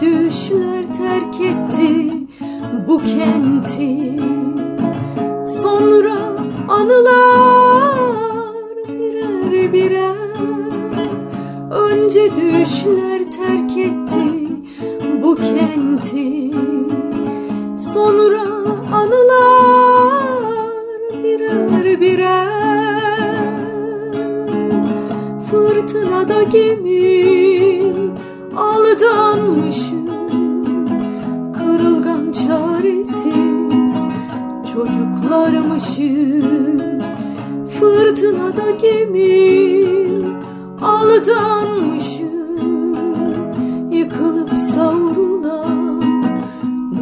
Düşler terk etti kenti. Sonra anılar birer birer. Önce düşler terk etti bu kenti. Sonra anılar birer birer. Fırtınada gemim aldanmışım çocuklarmışım Fırtınada gemim aldanmışım Yıkılıp savrulan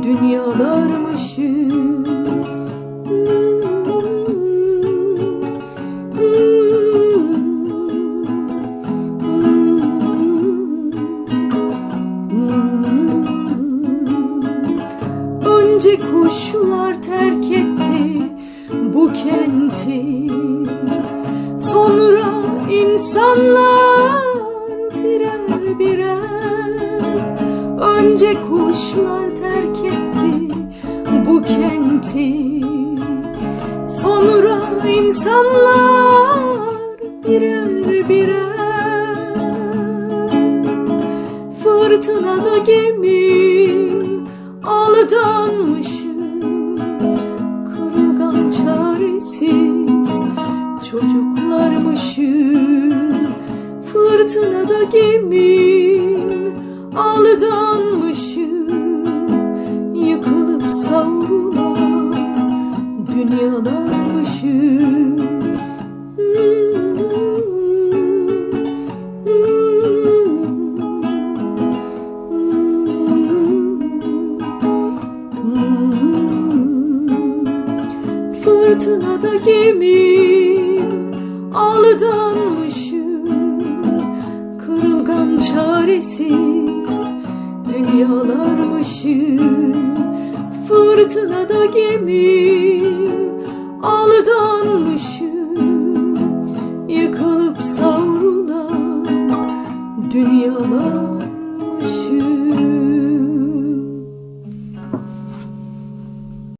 dünyalarmışım Önce kuşlar terk etti kenti Sonra insanlar birer birer Önce kuşlar terk etti bu kenti. Sonra insanlar birer birer Fırtınada gemim aldanmışım Kırılgan çaresiz çocuklarmışım Fırtınada gemim aldanmışım Yıkılıp savrulan dünyalarmışım Fırtınada gemim aldanmışım Kırılgan çaresiz dünyalarmışım. Fırtınada gemim aldanmışım